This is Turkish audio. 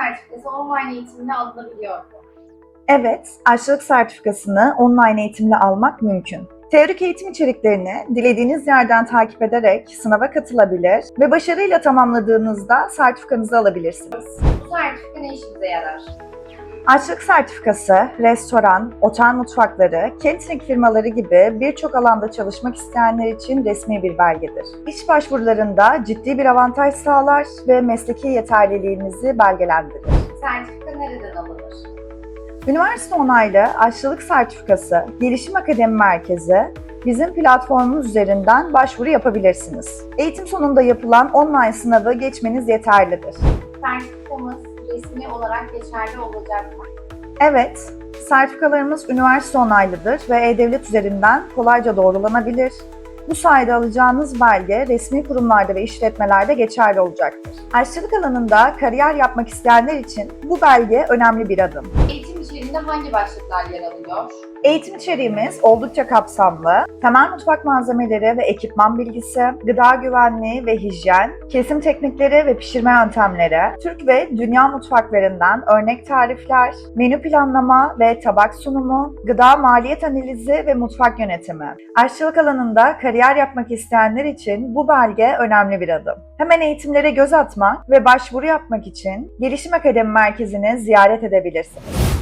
sertifikası online eğitimle alınabiliyor mu? Evet, aşçılık sertifikasını online eğitimle almak mümkün. Teorik eğitim içeriklerini dilediğiniz yerden takip ederek sınava katılabilir ve başarıyla tamamladığınızda sertifikanızı alabilirsiniz. Bu sertifika ne işimize yarar? Aşçılık sertifikası, restoran, otel mutfakları, catering firmaları gibi birçok alanda çalışmak isteyenler için resmi bir belgedir. İş başvurularında ciddi bir avantaj sağlar ve mesleki yeterliliğinizi belgelendirir. Sertifika nereden alınır? Üniversite onaylı aşçılık sertifikası Gelişim Akademi Merkezi bizim platformumuz üzerinden başvuru yapabilirsiniz. Eğitim sonunda yapılan online sınavı geçmeniz yeterlidir. Sertifikamız resmi olarak geçerli olacak mı? Evet, sertifikalarımız üniversite onaylıdır ve E-Devlet üzerinden kolayca doğrulanabilir. Bu sayede alacağınız belge resmi kurumlarda ve işletmelerde geçerli olacaktır. Aşçılık alanında kariyer yapmak isteyenler için bu belge önemli bir adım. Eğitim içeriğinde hangi başlıklar yer alıyor? Eğitim içeriğimiz oldukça kapsamlı. Temel mutfak malzemeleri ve ekipman bilgisi, gıda güvenliği ve hijyen, kesim teknikleri ve pişirme yöntemleri, Türk ve dünya mutfaklarından örnek tarifler, menü planlama ve tabak sunumu, gıda maliyet analizi ve mutfak yönetimi. Aşçılık alanında kariyer yapmak isteyenler için bu belge önemli bir adım. Hemen eğitimlere göz atmak ve başvuru yapmak için Gelişim Akademi Merkezi'ni ziyaret edebilirsiniz.